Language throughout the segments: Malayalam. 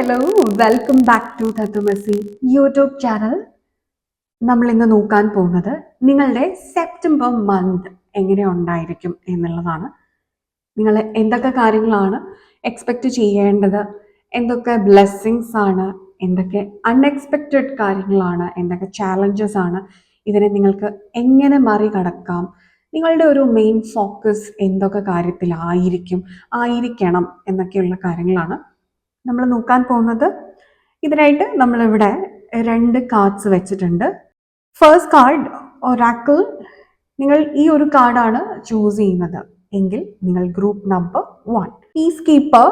Hello welcome back to Thathumasi YouTube channel നമ്മൾ ഇന്ന് നോക്കാൻ പോകുന്നത് നിങ്ങളുടെ സെപ്റ്റംബർ മന്ത് എങ്ങനെ ഉണ്ടായിരിക്കും എന്നുള്ളതാണ്. നിങ്ങൾ എന്തൊക്കെ കാര്യങ്ങളാണ് എക്സ്പെക്റ്റ് ചെയ്യേണ്ടത് എന്തൊക്കെ ബ്ലെസ്സിങ്സ് ആണ് എന്തൊക്കെ അൺഎക്സ്പെക്റ്റഡ് കാര്യങ്ങളാണ് എന്തൊക്കെ ചാലഞ്ചസ് ആണ് ഇതിനെ നിങ്ങൾക്ക് എങ്ങനെ മറികടക്കാം നിങ്ങളുടെ ഒരു മെയിൻ ഫോക്കസ് എന്തൊക്കെ കാര്യത്തിലായിരിക്കും ആയിരിക്കണം എന്നൊക്കെയുള്ള കാര്യങ്ങളാണ് നമ്മൾ നോക്കാൻ പോകുന്നത് ഇതിനായിട്ട് നമ്മളിവിടെ രണ്ട് കാർഡ്സ് വെച്ചിട്ടുണ്ട്. ഫസ്റ്റ് കാർഡ് ഒരാക്കിൾ നിങ്ങൾ ഈ ഒരു കാർഡാണ് ചൂസ് ചെയ്യുന്നത്. എങ്കിൽ നിങ്ങൾ group number one peacekeeper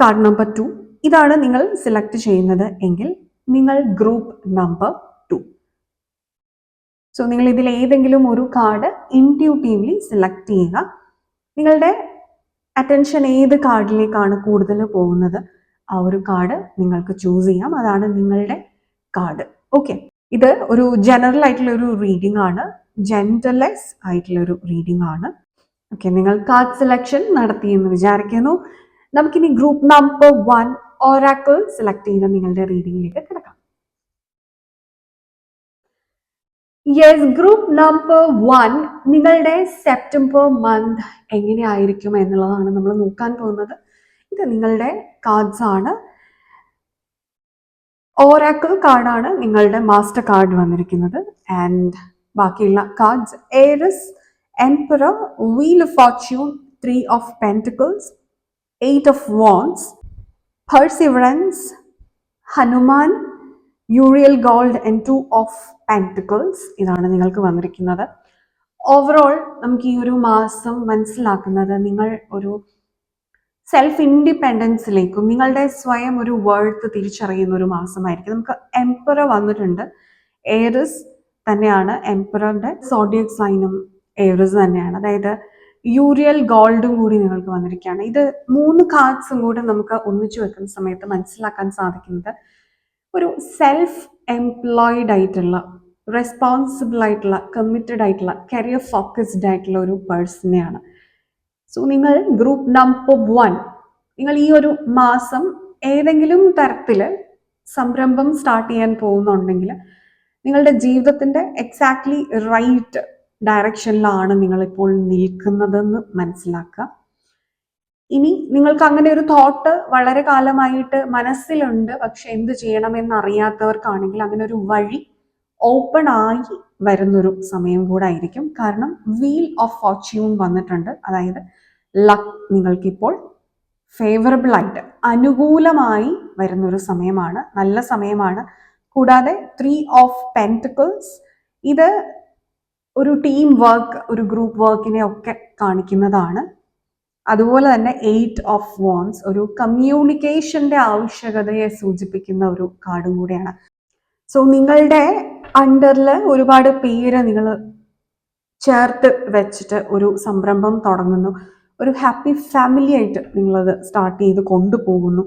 card number two ഇതാണ് നിങ്ങൾ സെലക്ട് ചെയ്യുന്നത് എങ്കിൽ നിങ്ങൾ ഗ്രൂപ്പ് നമ്പർ ടു സോ നിങ്ങൾ ഇതിൽ ഏതെങ്കിലും ഒരു കാർഡ് ഇന്റ്യൂട്ടീവ്ലി സെലക്ട് ചെയ്യുക. നിങ്ങളുടെ അറ്റൻഷൻ ഏത് കാർഡിലേക്കാണ് കൂടുതൽ പോകുന്നത്? ആ ഒരു കാർഡ് നിങ്ങൾക്ക് ചൂസ് ചെയ്യാം. അതാണ് നിങ്ങളുടെ കാർഡ് ഓക്കെ ഇത് ഒരു ജനറൽ ആയിട്ടുള്ള ഒരു റീഡിംഗ് ആണ്. ജെന്റലൈസ് ആയിട്ടുള്ള ഒരു റീഡിംഗ് ആണ്. ഓക്കെ നിങ്ങൾ കാർഡ് സെലക്ഷൻ നടത്തി എന്ന് വിചാരിക്കുന്നു. നമുക്കിനി group number one oracle select ചെയ്ത നിങ്ങളുടെ റീഡിംഗിലേക്ക് കിടക്കാം. യെസ് ഗ്രൂപ്പ് നമ്പർ വൺ നിങ്ങളുടെ സെപ്റ്റംബർ മന്ത് എങ്ങനെയായിരിക്കും എന്നുള്ളതാണ് നമ്മൾ നോക്കാൻ പോകുന്നത്. ഇത് നിങ്ങളുടെ കാർഡ്സ് ആണ്. ഓരാക്കിൾ കാർഡാണ് നിങ്ങളുടെ മാസ്റ്റർ കാർഡ് വന്നിരിക്കുന്നത്. ആൻഡ് ബാക്കിയുള്ള cards Aries emperor wheel of fortune three of pentacles eight of wands perseverance Hanuman Uriel gold and two of pentacles ഇതാണ് നിങ്ങൾക്ക് വന്നിരിക്കുന്നത്. ഓവറോൾ നമുക്ക് ഈ ഒരു മാസം മനസ്സിലാക്കുന്നത് നിങ്ങൾ ഒരു സെൽഫ് ഇൻഡിപെൻഡൻസിലേക്കും നിങ്ങളുടെ സ്വയം ഒരു വേർത്ത് തിരിച്ചറിയുന്ന ഒരു മാസമായിരിക്കും. നമുക്ക് എംപറ വന്നിട്ടുണ്ട്. ഏറിസ് തന്നെയാണ്. എംപററിന്റെ സോഡിയക് സൈനും ഏറിസ് തന്നെയാണ്. അതായത് യൂറിയൽ ഗോൾഡും കൂടി നിങ്ങൾക്ക് വന്നിരിക്കുകയാണ്. ഇത് മൂന്ന് കാർഡ്സും കൂടെ നമുക്ക് ഒന്നിച്ചു വെക്കുന്ന സമയത്ത് മനസ്സിലാക്കാൻ സാധിക്കുന്നത്. ഒരു സെൽഫ് എംപ്ലോയിഡ് ആയിട്ടുള്ള റെസ്പോൺസിബിൾ ആയിട്ടുള്ള കമ്മിറ്റഡ് ആയിട്ടുള്ള കരിയർ ഫോക്കസ്ഡ് ആയിട്ടുള്ള ഒരു പേഴ്സണെയാണ് സോ നിങ്ങൾ ഗ്രൂപ്പ് നമ്പർ വൺ നിങ്ങൾ ഈ ഒരു മാസം ഏതെങ്കിലും തരത്തിൽ സംരംഭം സ്റ്റാർട്ട് ചെയ്യാൻ പോകുന്നുണ്ടെങ്കിൽ നിങ്ങളുടെ ജീവിതത്തിന്റെ എക്സാക്ട്ലി റൈറ്റ് ഡയറക്ഷനിലാണ് നിങ്ങളിപ്പോൾ നിൽക്കുന്നതെന്ന് മനസ്സിലാക്കുക. ഇനി നിങ്ങൾക്ക് അങ്ങനെ ഒരു തോട്ട് വളരെ കാലമായിട്ട് മനസ്സിലുണ്ട് പക്ഷെ എന്ത് ചെയ്യണമെന്ന് അറിയാത്തവർക്കാണെങ്കിൽ അങ്ങനെ ഒരു വഴി ഓപ്പൺ ആയി വരുന്നൊരു സമയം കൂടെ ആയിരിക്കും. കാരണം വീൽ ഓഫ് ഫോർച്യൂൺ വന്നിട്ടുണ്ട്. അതായത് ലക്ക് നിങ്ങൾക്കിപ്പോൾ ഫേവറബിൾ ആയിട്ട് അനുകൂലമായി വരുന്നൊരു സമയമാണ്. നല്ല സമയമാണ്. കൂടാതെ ത്രീ ഓഫ് പെന്റിക്കിൾസ് ഇത് ഒരു ടീം വർക്ക് ഒരു ഗ്രൂപ്പ് വർക്കിനെ ഒക്കെ കാണിക്കുന്നതാണ്. അതുപോലെ തന്നെ എയ്റ്റ് ഓഫ് വോൺസ് ഒരു കമ്മ്യൂണിക്കേഷന്റെ ആവശ്യകതയെ സൂചിപ്പിക്കുന്ന ഒരു കാർഡും കൂടിയാണ്. സോ നിങ്ങളുടെ അണ്ടറിൽ ഒരുപാട് പേര് നിങ്ങൾ ചേർത്ത് വെച്ചിട്ട് ഒരു സംരംഭം തുടങ്ങുന്നു. ഒരു ഹാപ്പി ഫാമിലി ആയിട്ട് നിങ്ങളത് സ്റ്റാർട്ട് ചെയ്ത് കൊണ്ടുപോകുന്നു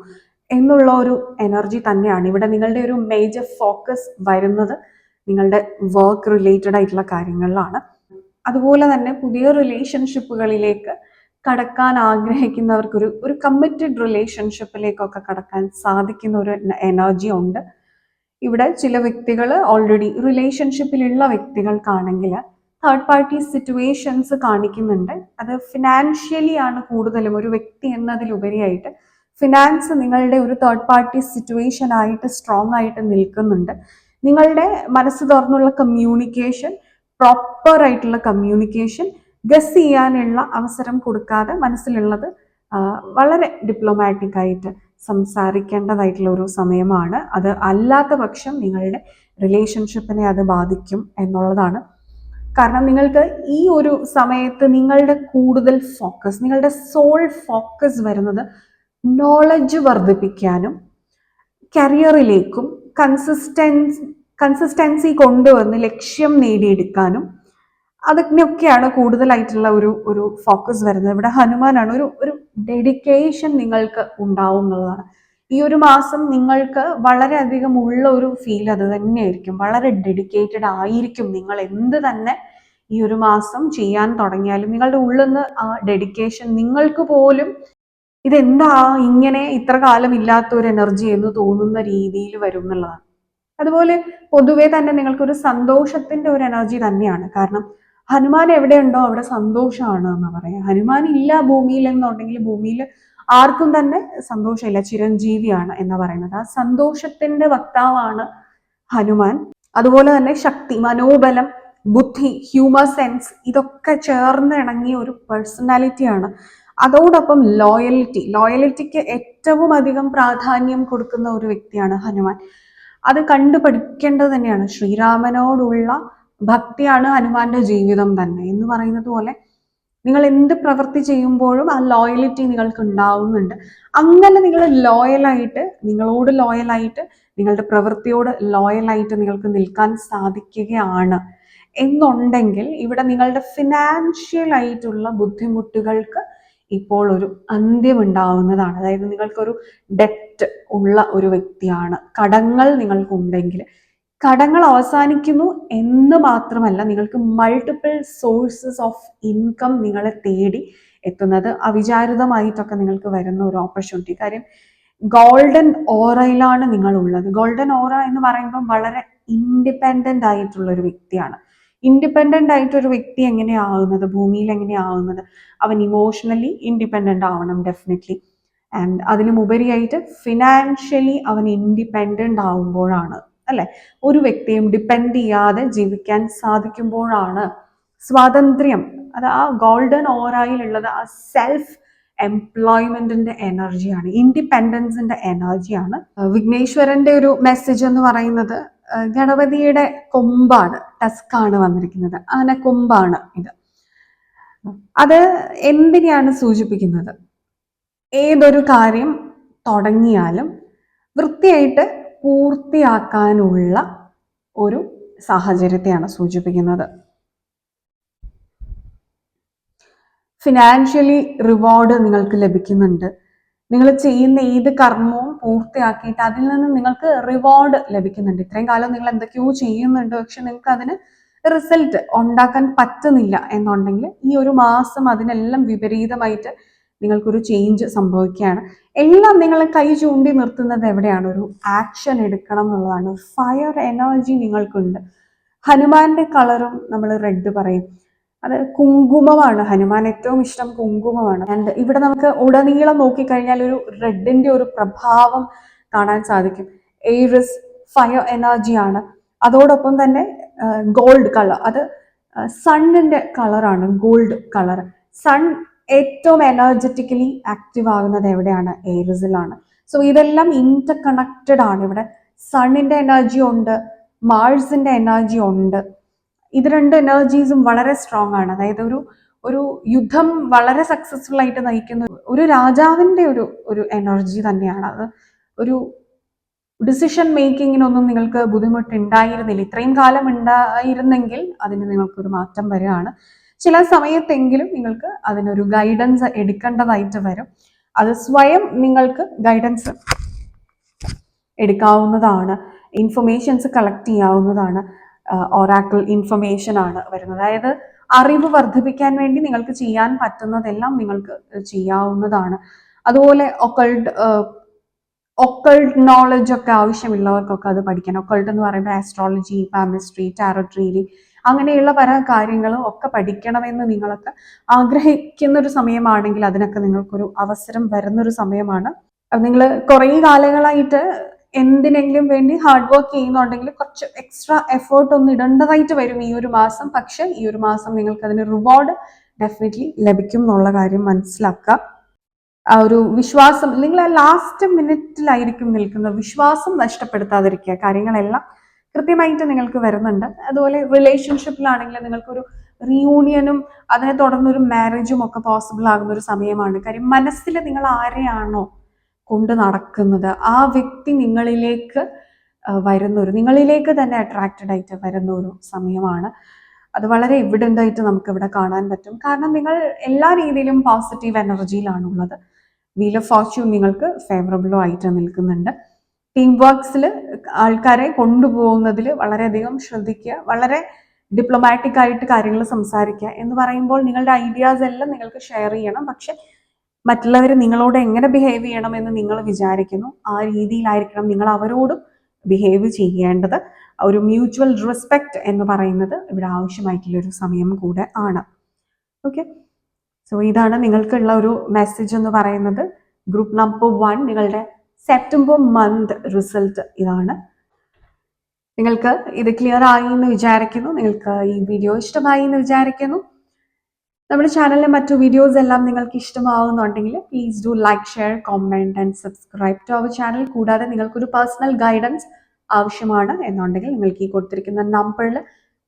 എന്നുള്ള ഒരു എനർജി തന്നെയാണ്. ഇവിടെ നിങ്ങളുടെ ഒരു മേജർ ഫോക്കസ് വരുന്നത് നിങ്ങളുടെ വർക്ക് റിലേറ്റഡ് ആയിട്ടുള്ള കാര്യങ്ങളിലാണ്. അതുപോലെ തന്നെ പുതിയ റിലേഷൻഷിപ്പുകളിലേക്ക് കടക്കാൻ ആഗ്രഹിക്കുന്നവർക്കൊരു ഒരു കമ്മിറ്റഡ് റിലേഷൻഷിപ്പിലേക്കൊക്കെ കടക്കാൻ സാധിക്കുന്ന ഒരു എനർജി ഉണ്ട്. ഇവിടെ ചില വ്യക്തികൾ ഓൾറെഡി റിലേഷൻഷിപ്പിലുള്ള വ്യക്തികൾക്കാണെങ്കിൽ തേർഡ് പാർട്ടി സിറ്റുവേഷൻസ് കാണിക്കുന്നുണ്ട്. അത് ഫിനാൻഷ്യലി ആണ് കൂടുതലും ഒരു വ്യക്തി എന്നതിലുപരിയായിട്ട് ഫിനാൻസ് നിങ്ങളുടെ ഒരു തേർഡ് പാർട്ടി സിറ്റുവേഷൻ ആയിട്ട് സ്ട്രോങ് ആയിട്ട് നിൽക്കുന്നുണ്ട്. നിങ്ങളുടെ മനസ്സ് തുറന്നുള്ള കമ്മ്യൂണിക്കേഷൻ പ്രോപ്പർ ആയിട്ടുള്ള കമ്മ്യൂണിക്കേഷൻ ഗസ് ചെയ്യാനുള്ള അവസരം കൊടുക്കാതെ മനസ്സിലുള്ളത് വളരെ ഡിപ്ലോമാറ്റിക് ആയിട്ട് സംസാരിക്കേണ്ടതായിട്ടുള്ള ഒരു സമയമാണ്. അത് അല്ലാത്ത പക്ഷം നിങ്ങളുടെ റിലേഷൻഷിപ്പിനെ അത് ബാധിക്കും എന്നുള്ളതാണ് കാരണം നിങ്ങൾക്ക് ഈ ഒരു സമയത്ത് നിങ്ങളുടെ കൂടുതൽ ഫോക്കസ് നിങ്ങളുടെ സോൾ ഫോക്കസ് വരുന്നത് നോളജ് വർദ്ധിപ്പിക്കാനും കരിയറിലേക്കും കൺസിസ്റ്റൻസ് കൺസിസ്റ്റൻസി കൊണ്ടുവന്ന് ലക്ഷ്യം നേടിയെടുക്കാനും അതിനൊക്കെയാണ് കൂടുതലായിട്ടുള്ള ഒരു ഒരു ഫോക്കസ് വരുന്നത്. ഇവിടെ ഹനുമാനാണ് ഒരു ഒരു ഡെഡിക്കേഷൻ നിങ്ങൾക്ക് ഉണ്ടാവും എന്നുള്ളതാണ് ഈ ഒരു മാസം നിങ്ങൾക്ക് വളരെയധികം ഉള്ള ഒരു ഫീൽ അത് തന്നെയായിരിക്കും. വളരെ ഡെഡിക്കേറ്റഡ് ആയിരിക്കും നിങ്ങൾ എന്ത് തന്നെ ഈ ഒരു മാസം ചെയ്യാൻ തുടങ്ങിയാലും. നിങ്ങളുടെ ഉള്ളിൽ നിന്ന് ആ ഡെഡിക്കേഷൻ നിങ്ങൾക്ക് പോലും ഇതെന്താ ഇങ്ങനെ ഇത്ര കാലം ഇല്ലാത്ത ഒരു എനർജി എന്ന് തോന്നുന്ന രീതിയിൽ വരും എന്നുള്ളതാണ്. അതുപോലെ പൊതുവേ തന്നെ നിങ്ങൾക്കൊരു സന്തോഷത്തിന്റെ ഒരു എനർജി തന്നെയാണ്. കാരണം ഹനുമാൻ എവിടെയുണ്ടോ അവിടെ സന്തോഷമാണ് എന്ന് പറയാം. ഹനുമാൻ ഇല്ല ഭൂമിയിൽ എന്നുണ്ടെങ്കിൽ ഭൂമിയിൽ ആർക്കും തന്നെ സന്തോഷമില്ല. ചിരഞ്ജീവിയാണ് എന്ന് പറയുന്നത്. ആ സന്തോഷത്തിന്റെ വക്താവാണ് ഹനുമാൻ. അതുപോലെ തന്നെ ശക്തി മനോബലം ബുദ്ധി ഹ്യൂമർ സെൻസ് ഇതൊക്കെ ചേർന്ന് ഇണങ്ങിയ ഒരു പേഴ്സണാലിറ്റിയാണ് അതോടൊപ്പം ലോയലിറ്റി ലോയലിറ്റിക്ക് ഏറ്റവും അധികം പ്രാധാന്യം കൊടുക്കുന്ന ഒരു വ്യക്തിയാണ് ഹനുമാൻ. അത് കണ്ടു പഠിക്കേണ്ടത് തന്നെയാണ്. ശ്രീരാമനോടുള്ള ഭക്തിയാണ് ഹനുമാന്റെ ജീവിതം തന്നെ. എന്ന് പറയുന്നത് പോലെ നിങ്ങൾ എന്ത് പ്രവൃത്തി ചെയ്യുമ്പോഴും ആ ലോയലിറ്റി നിങ്ങൾക്ക് ഉണ്ടാവുന്നുണ്ട് അങ്ങനെ നിങ്ങൾ ലോയലായിട്ട് നിങ്ങളോട് ലോയലായിട്ട് നിങ്ങളുടെ പ്രവൃത്തിയോട് ലോയലായിട്ട് നിങ്ങൾക്ക് നിൽക്കാൻ സാധിക്കുകയാണ്. എന്നുണ്ടെങ്കിൽ ഇവിടെ നിങ്ങളുടെ ഫിനാൻഷ്യൽ ആയിട്ടുള്ള ബുദ്ധിമുട്ടുകൾക്ക് ഇപ്പോൾ ഒരു അന്ത്യം ഉണ്ടാവുന്നതാണ് അതായത് നിങ്ങൾക്കൊരു ഡെറ്റ് ഉള്ള ഒരു വ്യക്തിയാണ്. കടങ്ങൾ നിങ്ങൾക്കുണ്ടെങ്കിൽ കടങ്ങൾ അവസാനിക്കുന്നു എന്ന് മാത്രമല്ല നിങ്ങൾക്ക് മൾട്ടിപ്പിൾ സോഴ്സസ് ഓഫ് ഇൻകം നിങ്ങളെ തേടി എത്തുന്നത്. അവിചാരിതമായിട്ടൊക്കെ നിങ്ങൾക്ക് വരുന്ന ഒരു ഓപ്പർച്യൂണിറ്റി കാര്യം ഗോൾഡൻ ഓറയിലാണ് നിങ്ങൾ ഉള്ളത് ഗോൾഡൻ ഓറ എന്ന് പറയുമ്പോൾ വളരെ ഇൻഡിപെൻഡന്റ് ആയിട്ടുള്ള ഒരു വ്യക്തിയാണ്. ഇൻഡിപെൻഡന്റ് ആയിട്ട് ഒരു വ്യക്തി എങ്ങനെയാവുന്നത്? ഭൂമിയിൽ എങ്ങനെയാവുന്നത്? അവൻ ഇമോഷണലി ഇൻഡിപെൻഡന്റ് ആവണം ഡെഫിനറ്റ്ലി ആൻഡ് അതിലും ഉപരിയായിട്ട് ഫിനാൻഷ്യലി അവൻ ഇൻഡിപെൻഡന്റ് ആവുമ്പോഴാണ് അല്ലെ? ഒരു വ്യക്തിയും ഡിപ്പെൻഡ് ചെയ്യാതെ ജീവിക്കാൻ സാധിക്കുമ്പോഴാണ് സ്വാതന്ത്ര്യം. അത് ആ ഗോൾഡൻ ഓറായിലുള്ളത് ആ സെൽഫ് എംപ്ലോയ്മെന്റിന്റെ എനർജിയാണ് ഇൻഡിപെൻഡൻസിന്റെ എനർജിയാണ് വിഘ്നേശ്വരന്റെ ഒരു മെസ്സേജ് എന്ന് പറയുന്നത് ഗണപതിയുടെ കൊമ്പാണ് ടസ്കാണ് വന്നിരിക്കുന്നത്. ആന കൊമ്പാണ് ഇത്. അത് എന്തിനെയാണ് സൂചിപ്പിക്കുന്നത്? ഏതൊരു കാര്യം തുടങ്ങിയാലും വൃത്തിയായിട്ട് പൂർത്തിയാക്കാനുള്ള ഒരു സാഹചര്യത്തെയാണ് സൂചിപ്പിക്കുന്നത്. ഫിനാൻഷ്യലി റിവാർഡ് നിങ്ങൾക്ക് ലഭിക്കുന്നുണ്ട്. നിങ്ങൾ ചെയ്യുന്ന ഏത് കർമ്മവും പൂർത്തിയാക്കിയിട്ട് അതിൽ നിന്ന് നിങ്ങൾക്ക് റിവാർഡ് ലഭിക്കുന്നുണ്ട്. ഇത്രയും കാലം നിങ്ങൾ എന്തൊക്കെയോ ചെയ്യുന്നുണ്ട്. പക്ഷെ നിങ്ങൾക്ക് അതിന് റിസൾട്ട് ഉണ്ടാക്കാൻ പറ്റുന്നില്ല എന്നുണ്ടെങ്കിൽ ഈ ഒരു മാസം അതിനെല്ലാം വിപരീതമായിട്ട് നിങ്ങൾക്കൊരു ചേഞ്ച് സംഭവിക്കുകയാണ്. എല്ലാം നിങ്ങളെ കൈ ചൂണ്ടി നിർത്തുന്നത് എവിടെയാണ്? ഒരു ആക്ഷൻ എടുക്കണം എന്നുള്ളതാണ്. ഫയർ എനർജി നിങ്ങൾക്കുണ്ട്. ഹനുമാന്റെ കളറും നമ്മൾ റെഡ് പറയും. അത് കുങ്കുമമാണ്. ഹനുമാൻ ഏറ്റവും ഇഷ്ടം കുങ്കുമമാണ്. ആൻഡ് ഇവിടെ നമുക്ക് ഉടനീളം നോക്കിക്കഴിഞ്ഞാൽ ഒരു റെഡിന്റെ ഒരു പ്രഭാവം കാണാൻ സാധിക്കും. എയ്റിസ് ഫയർ എനർജിയാണ് അതോടൊപ്പം തന്നെ ഗോൾഡ് കളർ അത് സണ്ണിന്റെ കളറാണ് ഗോൾഡ് കളർ സൺ ഏറ്റവും എനർജറ്റിക്കലി ആക്റ്റീവ് ആകുന്നത് എവിടെയാണ്? ഏരിസിലാണ്. സോ ഇതെല്ലാം ഇന്റർ കണക്റ്റഡ് ആണ്. ഇവിടെ സണ്ണിന്റെ എനർജി ഉണ്ട് മാഴ്സിന്റെ എനർജി ഉണ്ട്. ഇത് രണ്ട് എനർജീസും വളരെ സ്ട്രോങ് ആണ്. അതായത് ഒരു ഒരു യുദ്ധം വളരെ സക്സസ്ഫുൾ ആയിട്ട് നയിക്കുന്ന ഒരു രാജാവിന്റെ ഒരു ഒരു എനർജി തന്നെയാണ് അത്. ഒരു ഡിസിഷൻ മേക്കിങ്ങിനൊന്നും നിങ്ങൾക്ക് ബുദ്ധിമുട്ടുണ്ടായിരുന്നില്ല. ഇത്രയും കാലം ഉണ്ടായിരുന്നെങ്കിൽ അതിന് നിങ്ങൾക്കൊരു മാറ്റം വരികയാണ്. ചില സമയത്തെങ്കിലും നിങ്ങൾക്ക് അതിനൊരു ഗൈഡൻസ് എടുക്കേണ്ടതായിട്ട് വരും. അത് സ്വയം നിങ്ങൾക്ക് ഗൈഡൻസ് എടുക്കാവുന്നതാണ്. ഇൻഫർമേഷൻസ് കളക്ട് ചെയ്യാവുന്നതാണ്. ഒറാക്കിൾ ഇൻഫർമേഷൻ ആണ് വരുന്നത്. അതായത് അറിവ് വർദ്ധിപ്പിക്കാൻ വേണ്ടി നിങ്ങൾക്ക് ചെയ്യാൻ പറ്റുന്നതെല്ലാം നിങ്ങൾക്ക് ചെയ്യാവുന്നതാണ്. അതുപോലെ ഒക്കൾഡ് ഒക്കൾഡ് നോളജ് ഒക്കെ ആവശ്യമുള്ളവർക്കൊക്കെ അത് പഠിക്കണം. ഒക്കൾഡ് എന്ന് പറയുമ്പോൾ ആസ്ട്രോളജി പാമിസ്ട്രി റീഡിങ് അങ്ങനെയുള്ള പല കാര്യങ്ങളും ഒക്കെ പഠിക്കണമെന്ന് നിങ്ങളൊക്കെ ആഗ്രഹിക്കുന്ന ഒരു സമയമാണെങ്കിൽ അതിനൊക്കെ നിങ്ങൾക്കൊരു അവസരം വരുന്നൊരു സമയമാണ്. നിങ്ങൾ കുറേ കാലങ്ങളായിട്ട് എന്തിനെങ്കിലും വേണ്ടി ഹാർഡ് വർക്ക് ചെയ്യുന്നുണ്ടെങ്കിൽ കുറച്ച് എക്സ്ട്രാ എഫേർട്ട് ഒന്ന് ഇടേണ്ടതായിട്ട് വരും ഈ ഒരു മാസം. പക്ഷെ ഈ ഒരു മാസം നിങ്ങൾക്ക് അതിന് റിവാർഡ് ഡെഫിനറ്റ്ലി ലഭിക്കും എന്നുള്ള കാര്യം മനസ്സിലാക്കുക. ആ ഒരു വിശ്വാസം നിങ്ങൾ ആ ലാസ്റ്റ് മിനിറ്റിലായിരിക്കും നിൽക്കുന്നത്. വിശ്വാസം നഷ്ടപ്പെടുത്താതിരിക്കുക. കാര്യങ്ങളെല്ലാം കൃത്യമായിട്ട് നിങ്ങൾക്ക് വരുന്നുണ്ട്. അതുപോലെ റിലേഷൻഷിപ്പിലാണെങ്കിൽ നിങ്ങൾക്കൊരു റിയൂണിയനും അതിനെ തുടർന്നൊരു മാരേജും ഒക്കെ പോസിബിൾ ആകുന്ന ഒരു സമയമാണ്. കാര്യം മനസ്സിൽ നിങ്ങൾ ആരെയാണോ കൊണ്ട് നടക്കുന്നത്? ആ വ്യക്തി നിങ്ങളിലേക്ക് വരുന്ന ഒരു നിങ്ങളിലേക്ക് തന്നെ അട്രാക്റ്റഡ് ആയിട്ട് വരുന്ന ഒരു സമയമാണ്. അത് വളരെ എവിഡന്റ് ആയിട്ട് നമുക്ക് ഇവിടെ കാണാൻ പറ്റും. കാരണം നിങ്ങൾ എല്ലാ രീതിയിലും പോസിറ്റീവ് എനർജിയിലാണുള്ളത് വീൽ ഓഫ് ഫോർച്യൂൺ നിങ്ങൾക്ക് ഫേവറബിളും ആയിട്ട് നിൽക്കുന്നുണ്ട്. ടീം വർക്ക്സിൽ ആൾക്കാരെ കൊണ്ടുപോകുന്നതിൽ വളരെയധികം ശ്രദ്ധിക്കുക വളരെ ഡിപ്ലോമാറ്റിക് ആയിട്ട് കാര്യങ്ങൾ സംസാരിക്കുക എന്ന് പറയുമ്പോൾ നിങ്ങളുടെ ഐഡിയാസ് എല്ലാം നിങ്ങൾക്ക് ഷെയർ ചെയ്യണം. പക്ഷെ മറ്റുള്ളവർ നിങ്ങളോട് എങ്ങനെ ബിഹേവ് ചെയ്യണം എന്ന് നിങ്ങൾ വിചാരിക്കുന്നു ആ രീതിയിലായിരിക്കണം നിങ്ങൾ അവരോടും ബിഹേവ് ചെയ്യേണ്ടത്. ഒരു മ്യൂച്വൽ റെസ്പെക്റ്റ് എന്ന് പറയുന്നത് ഇവിടെ ആവശ്യമായിട്ടുള്ള ഒരു സമയം കൂടെ ആണ്. ഓക്കെ സോ ഇതാണ് നിങ്ങൾക്കുള്ള ഒരു മെസ്സേജ് എന്ന് പറയുന്നത്. ഗ്രൂപ്പ് നമ്പർ വൺ നിങ്ങളുടെ സെപ്റ്റംബർ മന്ത് റിസൾട്ട് ഇതാണ്. നിങ്ങൾക്ക് ഇത് ക്ലിയർ ആയി എന്ന് വിചാരിക്കുന്നു. നിങ്ങൾക്ക് ഈ വീഡിയോ ഇഷ്ടമായി എന്ന് വിചാരിക്കുന്നു. നമ്മുടെ ചാനലിലെ മറ്റു വീഡിയോസ് എല്ലാം നിങ്ങൾക്ക് ഇഷ്ടമാവുന്നുണ്ടെങ്കിൽ please do like share comment and subscribe to our channel കൂടാതെ നിങ്ങൾക്കൊരു പേഴ്സണൽ ഗൈഡൻസ് ആവശ്യമാണ് എന്നുണ്ടെങ്കിൽ നിങ്ങൾക്ക് ഈ കൊടുത്തിരിക്കുന്ന നമ്പറിൽ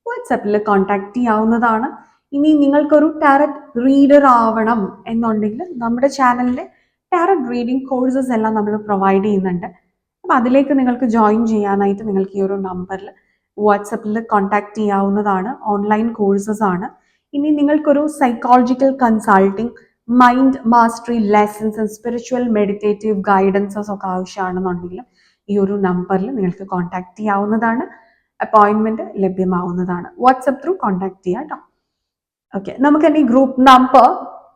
വാട്സാപ്പിൽ കോൺടാക്ട് ചെയ്യാവുന്നതാണ്. ഇനി നിങ്ങൾക്കൊരു ടാരറ്റ് റീഡർ ആവണം എന്നുണ്ടെങ്കിൽ നമ്മുടെ ചാനലിലെ ടാരറ്റ് റീഡിംഗ് കോഴ്സസ് എല്ലാം നമ്മൾ പ്രൊവൈഡ് ചെയ്യുന്നുണ്ട്. അപ്പം അതിലേക്ക് നിങ്ങൾക്ക് ജോയിൻ ചെയ്യാനായിട്ട് നിങ്ങൾക്ക് ഈ ഒരു നമ്പറിൽ വാട്സപ്പിൽ കോൺടാക്ട് ചെയ്യാവുന്നതാണ്. ഓൺലൈൻ കോഴ്സസ് ആണ്. ഇനി നിങ്ങൾക്കൊരു psychological consulting mind mastery lessons spiritual meditative guidances ഒക്കെ ആവശ്യമാണെന്നുണ്ടെങ്കിൽ ഈ ഒരു നമ്പറിൽ നിങ്ങൾക്ക് കോൺടാക്ട് ചെയ്യാവുന്നതാണ്. അപ്പോയിൻമെന്റ് ലഭ്യമാവുന്നതാണ്. വാട്സപ്പ് ത്രൂ കോൺടാക്ട് ചെയ്യാം കേട്ടോ ഓക്കെ നമുക്ക് group number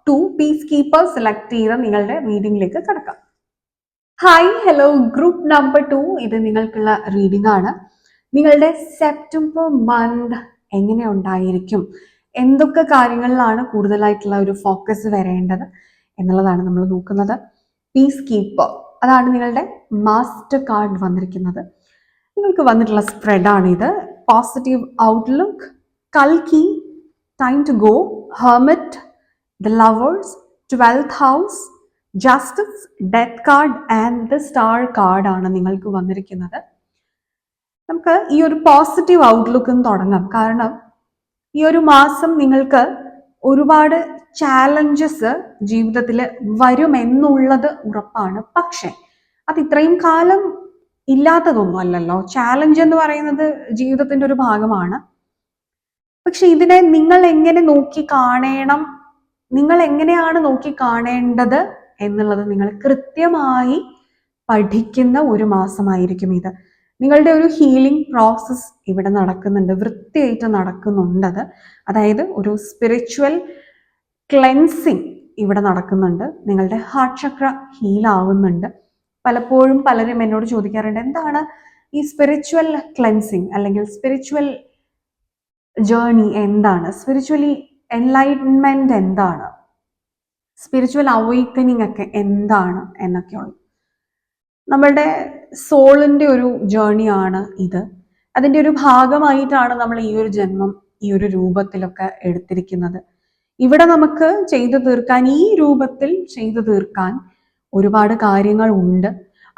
two peacekeeper select ചെയ്ത് നിങ്ങളുടെ റീഡിംഗിലേക്ക് കടക്കാം. Hi hello group number two ഇത് നിങ്ങൾക്കുള്ള റീഡിംഗ് ആണ്. നിങ്ങളുടെ സെപ്റ്റംബർ മന്ത് എങ്ങനെ ഉണ്ടായിരിക്കും? എന്തൊക്കെ കാര്യങ്ങളിലാണ് കൂടുതലായിട്ടുള്ള ഒരു ഫോക്കസ് വരേണ്ടത് എന്നുള്ളതാണ് നമ്മൾ നോക്കുന്നത്. പീസ് കീപ്പർ അതാണ് നിങ്ങളുടെ മാസ്റ്റർ കാർഡ് വന്നിരിക്കുന്നത്. നിങ്ങൾക്ക് വന്നിട്ടുള്ള സ്പ്രെഡാണ് ഇത് പോസിറ്റീവ് ഔട്ട്ലുക്ക് കൽക്കി time to go hermit the lovers twelfth house justice death card and the star ആണ് നിങ്ങൾക്ക് വന്നിരിക്കുന്നത്. നമുക്ക് ഈ ഒരു പോസിറ്റീവ് ഔട്ട്ലുക്കും തുടങ്ങാം. കാരണം ഈ ഒരു മാസം നിങ്ങൾക്ക് ഒരുപാട് ചാലഞ്ചസ് ജീവിതത്തിൽ വരുമെന്നുള്ളത് ഉറപ്പാണ്. പക്ഷെ അത് ഇത്രയും കാലം ഇല്ലാത്തതൊന്നും അല്ലല്ലോ. ചാലഞ്ച് എന്ന് പറയുന്നത് ജീവിതത്തിന്റെ ഒരു ഭാഗമാണ്. പക്ഷെ ഇതിനെ നിങ്ങൾ എങ്ങനെ നോക്കി കാണണം നിങ്ങൾ എങ്ങനെയാണ് നോക്കി കാണേണ്ടത് എന്നുള്ളത് നിങ്ങൾ കൃത്യമായി പഠിക്കുന്ന ഒരു മാസമായിരിക്കും ഇത്. നിങ്ങളുടെ ഒരു ഹീലിംഗ് പ്രോസസ്സ് ഇവിടെ നടക്കുന്നുണ്ട് വൃത്തിയായിട്ട് നടക്കുന്നുണ്ടത്. അതായത് ഒരു സ്പിരിച്വൽ ക്ലെൻസിങ് ഇവിടെ നടക്കുന്നുണ്ട്. നിങ്ങളുടെ ഹാർട്ട് ചക്ര ഹീലാവുന്നുണ്ട് പലപ്പോഴും പലരും എന്നോട് ചോദിക്കാറുണ്ട് എന്താണ് ഈ സ്പിരിച്വൽ ക്ലെൻസിങ് അല്ലെങ്കിൽ സ്പിരിച്വൽ ജേർണി എന്താണ്? സ്പിരിച്വലി എൻലൈറ്റ്മെന്റ് എന്താണ്? സ്പിരിച്വൽ അവൈക്കനിങ് ഒക്കെ എന്താണ് എന്നൊക്കെയുള്ളു നമ്മളുടെ സോളിന്റെ ഒരു ജേണിയാണ് ഇത്. അതിന്റെ ഒരു ഭാഗമായിട്ടാണ് നമ്മൾ ഈ ഒരു ജന്മം ഈ ഒരു രൂപത്തിലൊക്കെ എടുത്തിരിക്കുന്നത്. ഇവിടെ നമുക്ക് ചെയ്തു തീർക്കാൻ ഈ രൂപത്തിൽ ചെയ്തു തീർക്കാൻ ഒരുപാട് കാര്യങ്ങൾ ഉണ്ട്.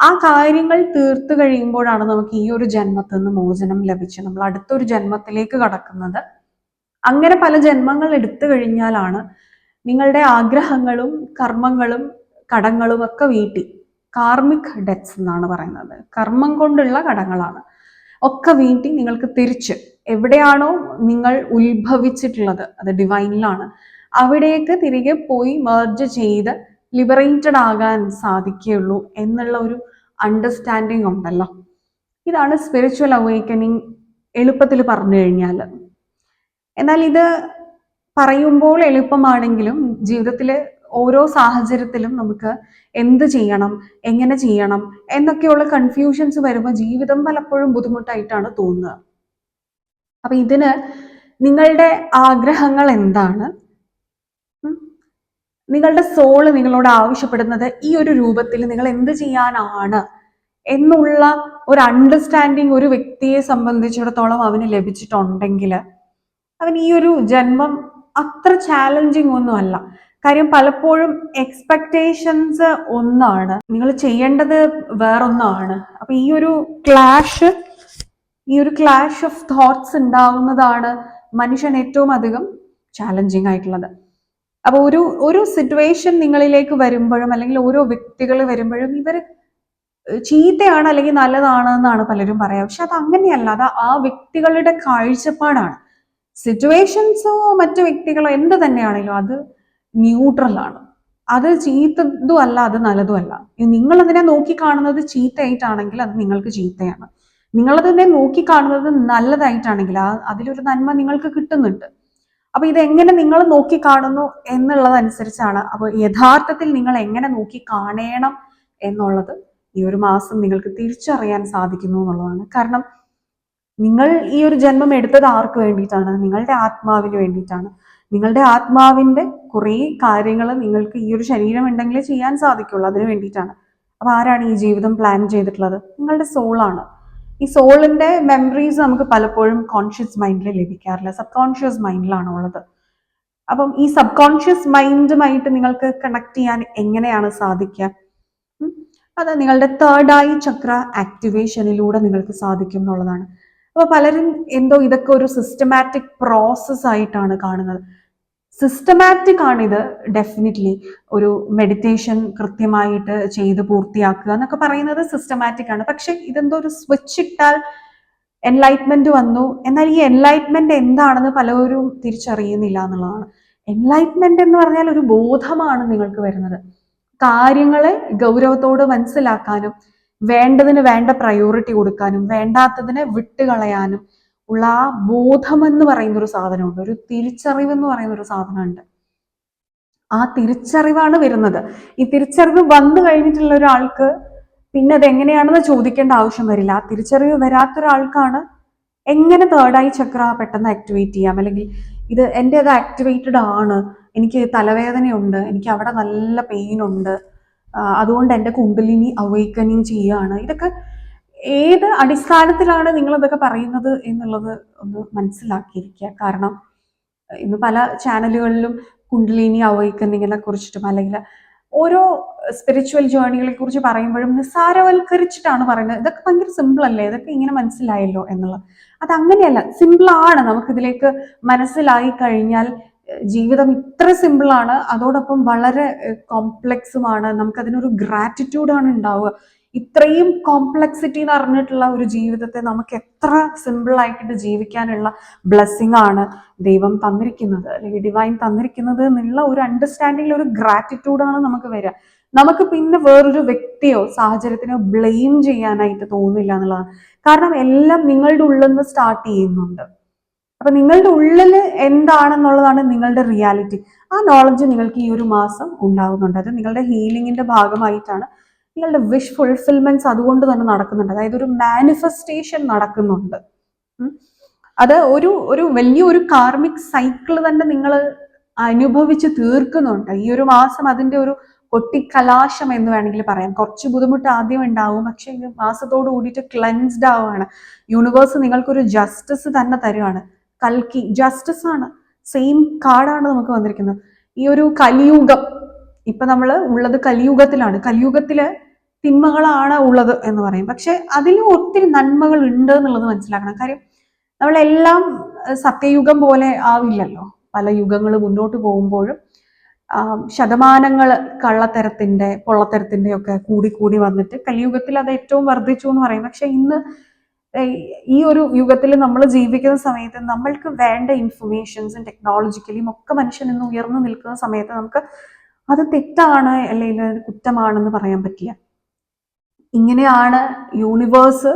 ആ കാര്യങ്ങൾ തീർത്തു കഴിയുമ്പോഴാണ് നമുക്ക് ഈ ഒരു ജന്മത്തിൽ നിന്ന് മോചനം ലഭിച്ച് നമ്മൾ അടുത്തൊരു ജന്മത്തിലേക്ക് കടക്കുന്നത്. അങ്ങനെ പല ജന്മങ്ങൾ എടുത്തു കഴിഞ്ഞാലാണ് നിങ്ങളുടെ ആഗ്രഹങ്ങളും കർമ്മങ്ങളും കടങ്ങളും ഒക്കെ വീട്ടി. കാർമിക് ഡെറ്റ്സ് എന്നാണ് പറയുന്നത്. കർമ്മം കൊണ്ടുള്ള കടങ്ങളാണ്. ഒക്കെ വീട്ടി നിങ്ങൾക്ക് തിരിച്ച് എവിടെയാണോ നിങ്ങൾ ഉത്ഭവിച്ചിട്ടുള്ളത് അത് ഡിവൈനിലാണ് അവിടേക്ക് തിരികെ പോയി മെർജ് ചെയ്ത് ലിബറേറ്റഡ് ആകാൻ സാധിക്കുകയുള്ളൂ എന്നുള്ള ഒരു അണ്ടർസ്റ്റാൻഡിങ് ഉണ്ടല്ലോ. ഇതാണ് സ്പിരിച്വൽ അവേക്കനിങ് എളുപ്പത്തിൽ പറഞ്ഞു കഴിഞ്ഞാൽ എന്നാൽ ഇത് പറയുമ്പോൾ എളുപ്പമാണെങ്കിലും ജീവിതത്തിലെ ഓരോ സാഹചര്യത്തിലും നമുക്ക് എന്ത് ചെയ്യണം എങ്ങനെ ചെയ്യണം എന്നൊക്കെയുള്ള കൺഫ്യൂഷൻസ് വരുമ്പോൾ ജീവിതം പലപ്പോഴും ബുദ്ധിമുട്ടായിട്ടാണ് തോന്നുക. അപ്പൊ ഇതിന് നിങ്ങളുടെ ആഗ്രഹങ്ങൾ എന്താണ്? നിങ്ങളുടെ സോൾ നിങ്ങളോട് ആവശ്യപ്പെടുന്നത് ഈ ഒരു രൂപത്തിൽ നിങ്ങൾ എന്ത് ചെയ്യാനാണ് എന്നുള്ള ഒരു അണ്ടർസ്റ്റാൻഡിങ് ഒരു വ്യക്തിയെ സംബന്ധിച്ചിടത്തോളം അവന് ലഭിച്ചിട്ടുണ്ടെങ്കിൽ അവൻ ഈ ഒരു ജന്മം അത്ര ചാലഞ്ചിങ് ഒന്നും അല്ല. കാര്യം പലപ്പോഴും എക്സ്പെക്ടേഷൻസ് ഒന്നാണ്. നിങ്ങൾ ചെയ്യേണ്ടത് വേറൊന്നാണ്. അപ്പൊ ഈ ഒരു ക്ലാഷ് ഈ ഒരു ക്ലാഷ് ഓഫ് തോട്ട്സ് ഉണ്ടാവുന്നതാണ് മനുഷ്യൻ ഏറ്റവും അധികം ചാലഞ്ചിങ് ആയിട്ടുള്ളത്. അപ്പൊ ഒരു ഒരു സിറ്റുവേഷൻ നിങ്ങളിലേക്ക് വരുമ്പോഴും അല്ലെങ്കിൽ ഓരോ വ്യക്തികൾ വരുമ്പോഴും ഇവർ ചീത്തയാണ് അല്ലെങ്കിൽ നല്ലതാണ് എന്നാണ് പലരും പറയാം. പക്ഷെ അത് അങ്ങനെയല്ല. അത് ആ വ്യക്തികളുടെ കാഴ്ചപ്പാടാണ്. സിറ്റുവേഷൻസോ മറ്റു വ്യക്തികളോ എന്ത് തന്നെയാണെങ്കിലും അത് ന്യൂട്രൽ ആണ്. അത് ചീത്തതും അല്ല അത് നല്ലതും അല്ല. നിങ്ങൾ അതിനെ നോക്കി കാണുന്നത് ചീത്തയായിട്ടാണെങ്കിൽ അത് നിങ്ങൾക്ക് ചീത്തയാണ്. നിങ്ങളതിനെ നോക്കി കാണുന്നത് നല്ലതായിട്ടാണെങ്കിൽ ആ അതിലൊരു നന്മ നിങ്ങൾക്ക് കിട്ടുന്നുണ്ട്. അപ്പൊ ഇതെങ്ങനെ നിങ്ങൾ നോക്കി കാണുന്നു എന്നുള്ളതനുസരിച്ചാണ് അപ്പൊ യഥാർത്ഥത്തിൽ നിങ്ങൾ എങ്ങനെ നോക്കി കാണണം എന്നുള്ളത് ഈ ഒരു മാസം നിങ്ങൾക്ക് തിരിച്ചറിയാൻ സാധിക്കുന്നു എന്നുള്ളതാണ്. കാരണം നിങ്ങൾ ഈ ഒരു ജന്മം എടുത്തത് ആർക്ക് വേണ്ടിയിട്ടാണ്? നിങ്ങളുടെ ആത്മാവിന് വേണ്ടിയിട്ടാണ്. നിങ്ങളുടെ ആത്മാവിന്റെ കുറേ കാര്യങ്ങൾ നിങ്ങൾക്ക് ഈ ഒരു ശരീരം ഉണ്ടെങ്കിലേ ചെയ്യാൻ സാധിക്കുള്ളൂ അതിന് വേണ്ടിയിട്ടാണ്. അപ്പൊ ആരാണ് ഈ ജീവിതം പ്ലാൻ ചെയ്തിട്ടുള്ളത്? നിങ്ങളുടെ സോളാണ് ഈ സോളിന്റെ മെമ്മറീസ് നമുക്ക് പലപ്പോഴും കോൺഷ്യസ് മൈൻഡിൽ ലഭിക്കാറില്ല. സബ് കോൺഷ്യസ് മൈൻഡിലാണ് ഉള്ളത്. അപ്പം ഈ സബ് കോൺഷ്യസ് മൈൻഡുമായിട്ട് നിങ്ങൾക്ക് കണക്ട് ചെയ്യാൻ എങ്ങനെയാണ് സാധിക്കുക? അത് നിങ്ങളുടെ തേർഡ് ഐ ചക്ര ആക്ടിവേഷനിലൂടെ നിങ്ങൾക്ക് സാധിക്കും എന്നുള്ളതാണ്. അപ്പൊ പലരും എന്തോ ഇതൊക്കെ ഒരു സിസ്റ്റമാറ്റിക് പ്രോസസ് ആയിട്ടാണ് കാണുന്നത്. സിസ്റ്റമാറ്റിക് ആണ് ഇത് ഡെഫിനറ്റ്ലി ഒരു മെഡിറ്റേഷൻ കൃത്യമായിട്ട് ചെയ്ത് പൂർത്തിയാക്കുക എന്നൊക്കെ പറയുന്നത് സിസ്റ്റമാറ്റിക് ആണ്. പക്ഷെ ഇതെന്തോ ഒരു സ്വിച്ച് ഇട്ടാൽ എൻലൈറ്റ്മെന്റ് വന്നു. എന്നാൽ ഈ എൻലൈറ്റ്മെന്റ് എന്താണെന്ന് പലരും തിരിച്ചറിയുന്നില്ല എന്നുള്ളതാണ്. എൻലൈറ്റ്മെന്റ് എന്ന് പറഞ്ഞാൽ ഒരു ബോധമാണ് നിങ്ങൾക്ക് വരുന്നത്. കാര്യങ്ങളെ ഗൗരവത്തോട് മനസ്സിലാക്കാനും വേണ്ടതിന് വേണ്ട പ്രയോറിറ്റി കൊടുക്കാനും വേണ്ടാത്തതിനെ വിട്ടുകളയാനും ഉള്ള ആ ബോധമെന്ന് പറയുന്ന ഒരു സാധനമുണ്ട്. ഒരു തിരിച്ചറിവ് എന്ന് പറയുന്ന ഒരു സാധനമുണ്ട്. ആ തിരിച്ചറിവാണ് വരുന്നത്. ഈ തിരിച്ചറിവ് വന്നു കഴിഞ്ഞിട്ടുള്ള ഒരാൾക്ക് പിന്നെ അത് എങ്ങനെയാണെന്ന് ചോദിക്കേണ്ട ആവശ്യം വരില്ല. ആ തിരിച്ചറിവ് വരാത്ത ഒരാൾക്കാണ് എങ്ങനെ തേർഡ് ഐ ചക്ര പെട്ടെന്ന് ആക്ടിവേറ്റ് ചെയ്യാം? അല്ലെങ്കിൽ ഇത് എന്റെ അത് ആക്ടിവേറ്റഡ് ആണ്? എനിക്ക് തലവേദനയുണ്ട്. എനിക്ക് അവിടെ നല്ല പെയിൻ ഉണ്ട്. അതുകൊണ്ട് എന്റെ കുണ്ടലിനി അവൈക്കനിങ് ചെയ്യാണ് ഇതൊക്കെ ഏത് അടിസ്ഥാനത്തിലാണ് നിങ്ങൾ ഇതൊക്കെ പറയുന്നത് എന്നുള്ളത് ഒന്ന് മനസ്സിലാക്കിയിരിക്കുക. കാരണം ഇന്ന് പല ചാനലുകളിലും കുണ്ടലിനി അവൈക്കനിങ്ങിനെ കുറിച്ചിട്ടും അല്ലെങ്കിൽ ഓരോ സ്പിരിച്വൽ ജേർണികളെ കുറിച്ച് പറയുമ്പോഴും നിസ്സാരവൽക്കരിച്ചിട്ടാണ് പറയുന്നത്. ഇതൊക്കെ ഭയങ്കര സിമ്പിൾ അല്ലേ? ഇതൊക്കെ ഇങ്ങനെ മനസ്സിലായല്ലോ എന്നുള്ളത്. അത് അങ്ങനെയല്ല സിമ്പിൾ ആണ്. നമുക്കിതിലേക്ക് മനസ്സിലായി കഴിഞ്ഞാൽ ജീവിതം ഇത്ര സിമ്പിൾ ആണ്. അതോടൊപ്പം വളരെ കോംപ്ലക്സുമാണ് നമുക്കതിനൊരു ഗ്രാറ്റിറ്റ്യൂഡാണ് ഉണ്ടാവുക. ഇത്രയും കോംപ്ലക്സിറ്റി എന്ന് പറഞ്ഞിട്ടുള്ള ഒരു ജീവിതത്തെ നമുക്ക് എത്ര സിമ്പിൾ ആയിട്ട് ജീവിക്കാനുള്ള ബ്ലെസ്സിങ് ആണ് ദൈവം തന്നിരിക്കുന്നത് അല്ലെങ്കിൽ ഡിവൈൻ തന്നിരിക്കുന്നത് എന്നുള്ള ഒരു അണ്ടർസ്റ്റാൻഡിങ്ങിൽ ഒരു ഗ്രാറ്റിറ്റ്യൂഡാണ് നമുക്ക് വരിക. നമുക്ക് പിന്നെ വേറൊരു വ്യക്തിയോ സാഹചര്യത്തിനോ ബ്ലെയിം ചെയ്യാനായിട്ട് തോന്നില്ല എന്നുള്ളതാണ്. കാരണം എല്ലാം നിങ്ങളുടെ ഉള്ളിൽ നിന്ന് സ്റ്റാർട്ട് ചെയ്യുന്നുണ്ട്. അപ്പൊ നിങ്ങളുടെ ഉള്ളിൽ എന്താണെന്നുള്ളതാണ് നിങ്ങളുടെ റിയാലിറ്റി ആ നോളജ് നിങ്ങൾക്ക് ഈ ഒരു മാസം ഉണ്ടാകുന്നുണ്ട് അത് നിങ്ങളുടെ ഹീലിംഗിന്റെ ഭാഗമായിട്ടാണ് നിങ്ങളുടെ വിഷ് ഫുൾഫിൽമെന്റ്സ് അതുകൊണ്ട് തന്നെ നടക്കുന്നുണ്ട്. അതായത് ഒരു മാനിഫെസ്റ്റേഷൻ നടക്കുന്നുണ്ട്. അത് ഒരു ഒരു വലിയൊരു കാർമിക് സൈക്കിൾ തന്നെ നിങ്ങൾ അനുഭവിച്ച് തീർക്കുന്നുണ്ട്. ഈ ഒരു മാസം അതിന്റെ ഒരു കൊട്ടിക്കലാശം എന്ന് വേണമെങ്കിൽ പറയാം. കുറച്ച് ബുദ്ധിമുട്ട് ആദ്യം ഉണ്ടാവും. പക്ഷെ മാസത്തോട് കൂടിയിട്ട് ക്ലെൻസ്ഡ് ആവുകയാണ്. യൂണിവേഴ്സ് നിങ്ങൾക്കൊരു ജസ്റ്റിസ് തന്നെ തരുവാണ്. കൽക്കി ജസ്റ്റിസ് ആണ്. സെയിം കാർഡാണ് നമുക്ക് വന്നിരിക്കുന്നത്. ഈ ഒരു കലിയുഗം ഇപ്പൊ നമ്മൾ ഉള്ളത് കലിയുഗത്തിലാണ്. കലിയുഗത്തിലെ തിന്മകളാണ് ഉള്ളത് എന്ന് പറയും. പക്ഷെ അതിൽ ഒത്തിരി നന്മകൾ ഉണ്ട് എന്നുള്ളത് മനസ്സിലാക്കണം. കാര്യം നമ്മളെല്ലാം സത്യയുഗം പോലെ ആവില്ലല്ലോ. പല യുഗങ്ങൾ മുന്നോട്ട് പോകുമ്പോഴും ശതമാനങ്ങൾ കള്ളത്തരത്തിന്റെ പൊള്ളത്തരത്തിന്റെ ഒക്കെ കൂടി കൂടി വന്നിട്ട് കലിയുഗത്തിൽ അത് ഏറ്റവും വർദ്ധിച്ചു എന്ന് പറയും. പക്ഷെ ഇന്ന് ഈ ഒരു യുഗത്തിൽ നമ്മൾ ജീവിക്കുന്ന സമയത്ത് നമ്മൾക്ക് വേണ്ട ഇൻഫർമേഷൻസും ടെക്നോളജിക്കലിയും ഒക്കെ മനുഷ്യൻ ഇന്ന് ഉയർന്നു നിൽക്കുന്ന സമയത്ത് നമുക്ക് അത് തെറ്റാണ് അല്ലെങ്കിൽ അത് കുറ്റമാണെന്ന് പറയാൻ പറ്റില്ല. ഇങ്ങനെയാണ് യൂണിവേഴ്സ്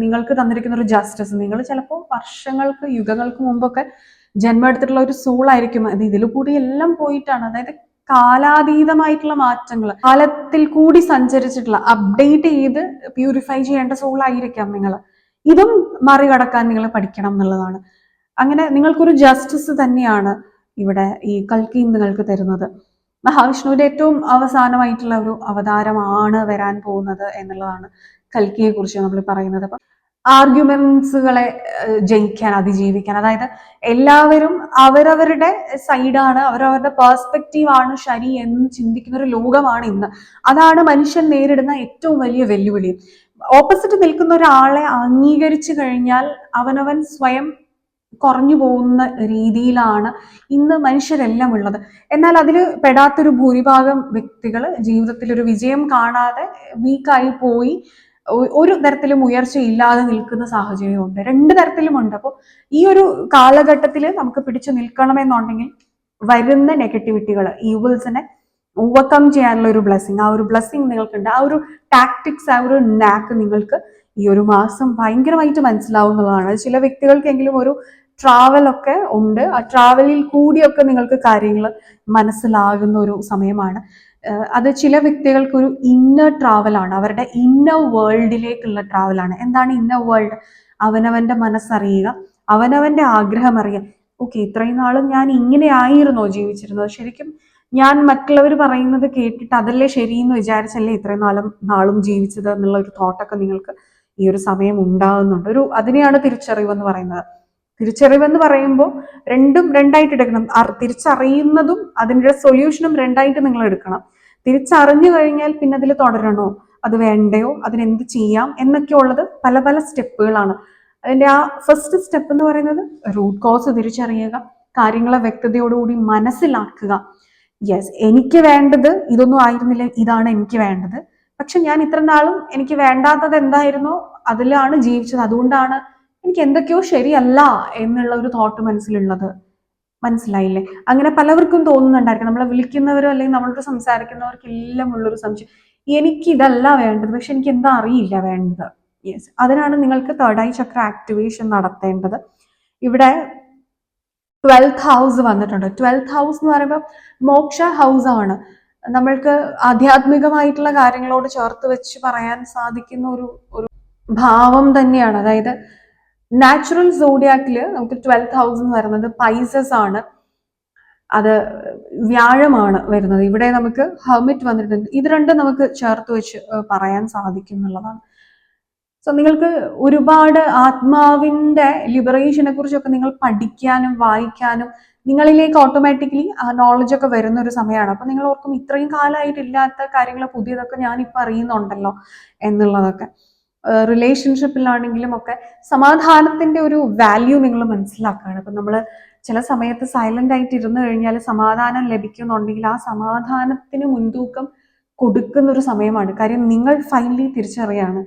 നിങ്ങൾക്ക് തന്നിരിക്കുന്ന ഒരു ജസ്റ്റിസ് നിങ്ങൾ ചിലപ്പോൾ വർഷങ്ങൾക്ക് യുഗങ്ങൾക്ക് മുമ്പൊക്കെ ജന്മം എടുത്തിട്ടുള്ള ഒരു സോൾ ആയിരിക്കും. അത് ഇതിൽ കൂടി എല്ലാം പോയിട്ടാണ്. അതായത് കാലാതീതമായിട്ടുള്ള മാറ്റങ്ങൾ കാലത്തിൽ കൂടി സഞ്ചരിച്ചിട്ടുള്ള അപ്ഡേറ്റ് ചെയ്ത് പ്യൂരിഫൈ ചെയ്യേണ്ട സോൾ ആയിരിക്കാം നിങ്ങൾ ഇതും മറികടക്കാൻ നിങ്ങൾ പഠിക്കണം എന്നുള്ളതാണ്. അങ്ങനെ നിങ്ങൾക്കൊരു ജസ്റ്റിസ് തന്നെയാണ് ഇവിടെ ഈ കൽക്കി നിങ്ങൾക്ക് തരുന്നത്. മഹാവിഷ്ണുവിന്റെ ഏറ്റവും അവസാനമായിട്ടുള്ള ഒരു അവതാരമാണ് വരാൻ പോകുന്നത് എന്നുള്ളതാണ് കൽക്കിയെ കുറിച്ച് നമ്മൾ പറയുന്നത്. അപ്പം ആർഗ്യുമെന്റ്സുകളെ ജയിക്കാൻ അതിജീവിക്കാൻ അതായത് എല്ലാവരും അവരവരുടെ സൈഡാണ് അവരവരുടെ പേഴ്സ്പെക്റ്റീവ് ആണ് ശരി എന്ന് ചിന്തിക്കുന്ന ഒരു ലോകമാണ് ഇന്ന്. അതാണ് മനുഷ്യൻ നേരിടുന്ന ഏറ്റവും വലിയ വെല്ലുവിളി. ഓപ്പോസിറ്റ് നിൽക്കുന്ന ഒരാളെ അംഗീകരിച്ചു കഴിഞ്ഞാൽ അവനവൻ സ്വയം കുറഞ്ഞു പോകുന്ന രീതിയിലാണ് ഇന്ന് മനുഷ്യരെല്ലാം ഉള്ളത്. എന്നാൽ അതിൽ പെടാത്തൊരു ഭൂരിഭാഗം വ്യക്തികൾ ജീവിതത്തിൽ ഒരു വിജയം കാണാതെ വീക്കായി പോയി. ഒരു തരത്തിലും ഉയർച്ച ഇല്ലാതെ നിൽക്കുന്ന സാഹചര്യമുണ്ട് രണ്ട് തരത്തിലുമുണ്ട് അപ്പോൾ ഈ ഒരു കാലഘട്ടത്തിൽ നമുക്ക് പിടിച്ചു നിൽക്കണമെന്നുണ്ടെങ്കിൽ വരുന്ന നെഗറ്റിവിറ്റികൾ ഈവിൾസിനെ ഓവർകം ചെയ്യാനുള്ള ഒരു ബ്ലെസ്സിങ് ആ ഒരു ബ്ലെസ്സിങ് നിങ്ങൾക്കുണ്ട്. ആ ഒരു ടാക്ടിക്സ് ആ ഒരു നാക്ക് നിങ്ങൾക്ക് ഈ ഒരു മാസം ഭയങ്കരമായിട്ട് മനസ്സിലാവുന്നതാണ്. അത് ചില വ്യക്തികൾക്കെങ്കിലും ഒരു ട്രാവൽ ഒക്കെ ഉണ്ട്. ആ ട്രാവലിൽ കൂടിയൊക്കെ നിങ്ങൾക്ക് കാര്യങ്ങൾ മനസ്സിലാകുന്ന ഒരു സമയമാണ്. അത് ചില വ്യക്തികൾക്ക് ഒരു ഇന്നർ ട്രാവലാണ് അവരുടെ ഇന്നർ വേൾഡിലേക്കുള്ള ട്രാവലാണ് എന്താണ് ഇന്നർ വേൾഡ് അവനവന്റെ മനസ്സറിയുക അവനവന്റെ ആഗ്രഹം അറിയുക. ഓക്കെ ഇത്രയും നാളും ഞാൻ ഇങ്ങനെ ആയിരുന്നോ ജീവിച്ചിരുന്നത്. ശരിക്കും ഞാൻ മറ്റുള്ളവർ പറയുന്നത് കേട്ടിട്ട് അതല്ലേ ശരിയെന്ന് വിചാരിച്ചല്ലേ ഇത്രയും നാളും നാളും ജീവിച്ചത് എന്നുള്ള ഒരു തോട്ടൊക്കെ നിങ്ങൾക്ക് ഈ ഒരു സമയം ഉണ്ടാകുന്നുണ്ട്. ഒരു അതിനെയാണ് തിരിച്ചറിവ് എന്ന് പറയുന്നത്. തിരിച്ചറിവെന്ന് പറയുമ്പോൾ രണ്ടും രണ്ടായിട്ട് എടുക്കണം. തിരിച്ചറിയുന്നതും അതിന്റെ സൊല്യൂഷനും രണ്ടായിട്ട് നിങ്ങൾ എടുക്കണം. തിരിച്ചറിഞ്ഞു കഴിഞ്ഞാൽ പിന്നെ അതിൽ തുടരണോ? അത് വേണ്ടയോ? അതിനെന്ത് ചെയ്യാം? എന്നൊക്കെ ഉള്ളത് പല പല സ്റ്റെപ്പുകളാണ്. അതിന്റെ ആ ഫസ്റ്റ് സ്റ്റെപ്പ് എന്ന് പറയുന്നത് റൂട്ട് കോസ് തിരിച്ചറിയുക കാര്യങ്ങളെ വ്യക്തതയോടുകൂടി മനസ്സിലാക്കുക. യെസ് എനിക്ക് വേണ്ടത് ഇതൊന്നും ആയിരുന്നില്ല ഇതാണ് എനിക്ക് വേണ്ടത്. പക്ഷെ ഞാൻ ഇത്ര നാളും എനിക്ക് വേണ്ടാത്തത് എന്തായിരുന്നോ അതിലാണ് ജീവിച്ചത്. അതുകൊണ്ടാണ് എനിക്ക് എന്തൊക്കെയോ ശരിയല്ല എന്നുള്ള ഒരു തോട്ട് മനസ്സിലുള്ളത്. മനസ്സിലായില്ലേ? അങ്ങനെ പലവർക്കും തോന്നുന്നുണ്ടായിരിക്കും. നമ്മളെ വിളിക്കുന്നവരോ അല്ലെങ്കിൽ നമ്മളോട് സംസാരിക്കുന്നവർക്കെല്ലാം ഉള്ളൊരു സംശയം. എനിക്ക് ഇതല്ല വേണ്ടത് പക്ഷെ എനിക്ക് എന്താ അറിയില്ല വേണ്ടത്. യെസ് അതിനാണ് നിങ്ങൾക്ക് തേർഡ് ഐ ചക്ര ആക്ടിവേഷൻ നടത്തേണ്ടത്. ഇവിടെ ട്വൽത്ത് ഹൗസ് വന്നിട്ടുണ്ട്. ട്വൽത്ത് ഹൗസ് എന്ന് പറയുമ്പോൾ മോക്ഷ ഹൗസ് ആണ്. നമ്മൾക്ക് ആധ്യാത്മികമായിട്ടുള്ള കാര്യങ്ങളോട് ചേർത്ത് വെച്ച് പറയാൻ സാധിക്കുന്ന ഒരു ഒരു ഭാവം തന്നെയാണ്. അതായത് നാച്ചുറൽ സോഡിയാക്കിൽ നമുക്ക് ട്വൽത്ത് ഹൗസ് എന്ന് പറയുന്നത് പൈസസ് ആണ്. അത് വ്യാഴമാണ് വരുന്നത്. ഇവിടെ നമുക്ക് ഹെർമിറ്റ് വന്നിട്ടുണ്ട്. ഇത് രണ്ടും നമുക്ക് ചേർത്ത് വെച്ച് പറയാൻ സാധിക്കും എന്നുള്ളതാണ്. സോ നിങ്ങൾക്ക് ഒരുപാട് ആത്മാവിന്റെ ലിബറേഷനെ കുറിച്ചൊക്കെ നിങ്ങൾ പഠിക്കാനും വായിക്കാനും നിങ്ങളിലേക്ക് ഓട്ടോമാറ്റിക്കലി ആ നോളജ് ഒക്കെ വരുന്ന ഒരു സമയമാണ്. അപ്പൊ നിങ്ങൾ ഓർക്കും ഇത്രയും കാലമായിട്ടില്ലാത്ത കാര്യങ്ങൾ പുതിയതൊക്കെ ഞാൻ ഞാനിപ്പോൾ അറിയുന്നുണ്ടല്ലോ എന്നുള്ളതൊക്കെ. റിലേഷൻഷിപ്പിലാണെങ്കിലും ഒക്കെ സമാധാനത്തിന്റെ ഒരു വാല്യൂ നിങ്ങൾ മനസ്സിലാക്കുകയാണ് ഇപ്പൊ നമ്മൾ ചില സമയത്ത് സൈലന്റ് ആയിട്ട് ഇരുന്ന് കഴിഞ്ഞാൽ സമാധാനം ലഭിക്കുന്നുണ്ടെങ്കിൽ ആ സമാധാനത്തിന് മുൻതൂക്കം കൊടുക്കുന്ന ഒരു സമയമാണ്. കാര്യം നിങ്ങൾ ഫൈനലി തിരിച്ചറിയാണ്.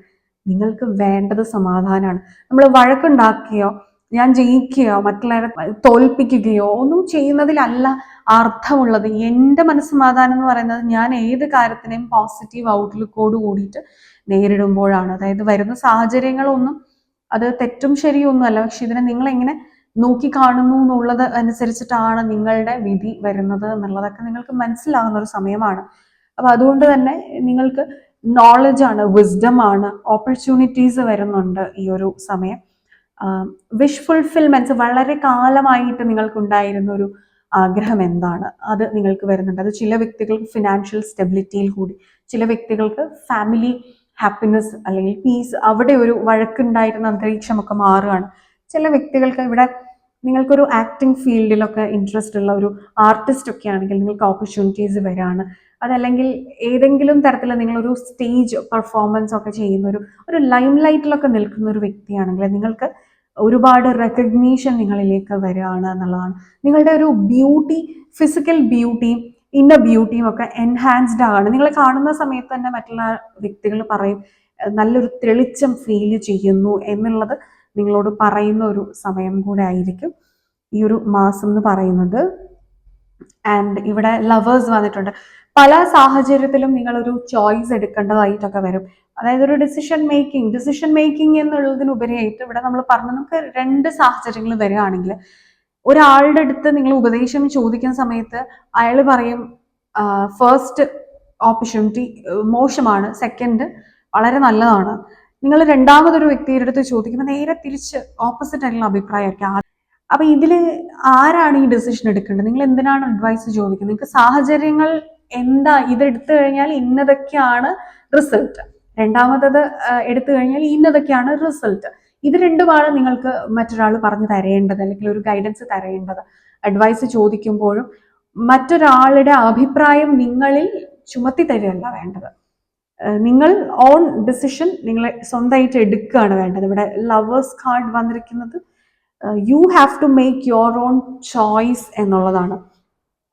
നിങ്ങൾക്ക് വേണ്ടത് സമാധാനമാണ് നമ്മൾ വഴക്കുണ്ടാക്കുകയോ ഞാൻ ജയിക്കുകയോ മറ്റുള്ളവരെ തോൽപ്പിക്കുകയോ ഒന്നും ചെയ്യുന്നതിലല്ല അർത്ഥമുള്ളത്. എന്റെ മനസ്സമാധാനം എന്ന് പറയുന്നത് ഞാൻ ഏത് കാര്യത്തിനെയും പോസിറ്റീവ് ഔട്ട്ലുക്കോട് കൂടിയിട്ട് നേരിടുമ്പോഴാണ്. അതായത് വരുന്ന സാഹചര്യങ്ങളൊന്നും അത് തെറ്റും ശരിയൊന്നും അല്ല. പക്ഷെ ഇതിനെ നിങ്ങൾ എങ്ങനെ നോക്കി കാണുന്നു എന്നുള്ളത് അനുസരിച്ചിട്ടാണ് നിങ്ങളുടെ വിധി വരുന്നത് എന്നുള്ളതൊക്കെ നിങ്ങൾക്ക് മനസ്സിലാകുന്ന ഒരു സമയമാണ്. അപ്പൊ അതുകൊണ്ട് തന്നെ നിങ്ങൾക്ക് നോളജ് ആണ് വിസ്ഡം ആണ് ഓപ്പർച്യൂണിറ്റീസ് വരുന്നുണ്ട് ഈ ഒരു സമയം. വിഷ് ഫുൾഫിൽമെന്റ്സ് വളരെ കാലമായിട്ട് നിങ്ങൾക്കുണ്ടായിരുന്ന ഒരു ആഗ്രഹം എന്താണ്? അത് നിങ്ങൾക്ക് വരുന്നുണ്ട്. അത് ചില വ്യക്തികൾക്ക് ഫിനാൻഷ്യൽ സ്റ്റെബിലിറ്റിയിൽ കൂടി ചില വ്യക്തികൾക്ക് ഫാമിലി ഹാപ്പിനെസ് അല്ലെങ്കിൽ പീസ് അവിടെ ഒരു വഴക്കുണ്ടായിരുന്ന അന്തരീക്ഷമൊക്കെ മാറുകയാണ്. ചില വ്യക്തികൾക്ക് ഇവിടെ നിങ്ങൾക്കൊരു ആക്ടിങ് ഫീൽഡിലൊക്കെ ഇൻട്രസ്റ്റ് ഉള്ള ഒരു ആർട്ടിസ്റ്റ് ഒക്കെ ആണെങ്കിൽ നിങ്ങൾക്ക് ഓപ്പർച്യൂണിറ്റീസ് വരാണ്. അതല്ലെങ്കിൽ ഏതെങ്കിലും തരത്തിൽ നിങ്ങളൊരു സ്റ്റേജ് പെർഫോമൻസ് ഒക്കെ ചെയ്യുന്ന ഒരു ഒരു ലൈം ലൈറ്റിലൊക്കെ നിൽക്കുന്ന ഒരു വ്യക്തിയാണെങ്കിൽ നിങ്ങൾക്ക് ഒരുപാട് റെക്കഗ്നീഷൻ നിങ്ങളിലേക്ക് വരികയാണ് എന്നുള്ളതാണ്. നിങ്ങളുടെ ഒരു ബ്യൂട്ടി ഫിസിക്കൽ ബ്യൂട്ടിയും ഇന്നർ ബ്യൂട്ടിയും ഒക്കെ എൻഹാൻസ്ഡ് ആണ്. നിങ്ങളെ കാണുന്ന സമയത്ത് തന്നെ മറ്റുള്ള വ്യക്തികൾ പറയും നല്ലൊരു തെളിച്ചം ഫീൽ ചെയ്യുന്നു എന്നുള്ളത് നിങ്ങളോട് പറയുന്ന ഒരു സമയം കൂടെ ആയിരിക്കും. ഈ ഒരു മാസം എന്ന് പറയുന്നത്. ആൻഡ് ഇവിടെ ലവേഴ്സ് വന്നിട്ടുണ്ട്. പല സാഹചര്യത്തിലും നിങ്ങൾ ഒരു ചോയ്സ് എടുക്കേണ്ടതായിട്ടൊക്കെ വരും. അതായത് ഒരു ഡിസിഷൻ മേക്കിംഗ് ഡിസിഷൻ മേക്കിംഗ് എന്നുള്ളതിനുപരിയായിട്ട് ഇവിടെ നമ്മൾ പറഞ്ഞു നമുക്ക് രണ്ട് സാഹചര്യങ്ങൾ വരികയാണെങ്കിൽ ഒരാളുടെ അടുത്ത് നിങ്ങൾ ഉപദേശം ചോദിക്കുന്ന സമയത്ത് അയാൾ പറയും ഫസ്റ്റ് ഓപ്പർച്യൂണിറ്റി മോശമാണ് സെക്കൻഡ് വളരെ നല്ലതാണ്. നിങ്ങൾ രണ്ടാമതൊരു വ്യക്തിയുടെ അടുത്ത് ചോദിക്കുമ്പോൾ നേരെ തിരിച്ച് ഓപ്പോസിറ്റ് ആയിട്ടുള്ള അഭിപ്രായമായിരിക്കും. അപ്പൊ ഇതിൽ ആരാണ് ഈ ഡിസിഷൻ എടുക്കേണ്ടത്? നിങ്ങൾ എന്തിനാണ് അഡ്വൈസ് ചോദിക്കുന്നത്? നിങ്ങൾക്ക് സാഹചര്യങ്ങൾ എന്താ ഇതെടുത്തു കഴിഞ്ഞാൽ ഇന്നതൊക്കെയാണ് റിസൾട്ട് രണ്ടാമത്തത് എടുത്തു കഴിഞ്ഞാൽ ഇന്നതൊക്കെയാണ് റിസൾട്ട് ഇത് രണ്ടുമാണ് നിങ്ങൾക്ക് മറ്റൊരാൾ പറഞ്ഞു തരേണ്ടത് അല്ലെങ്കിൽ ഒരു ഗൈഡൻസ് തരേണ്ടത്. അഡ്വൈസ് ചോദിക്കുമ്പോഴും മറ്റൊരാളുടെ അഭിപ്രായം നിങ്ങളിൽ ചുമത്തി തരികയല്ല വേണ്ടത്. നിങ്ങൾ ഓൺ ഡിസിഷൻ നിങ്ങൾ സ്വന്തമായിട്ട് എടുക്കുകയാണ് വേണ്ടത്. ഇവിടെ ലവേഴ്സ് കാർഡ് വന്നിരിക്കുന്നത് you have to make your own choice എന്നുള്ളതാണ്.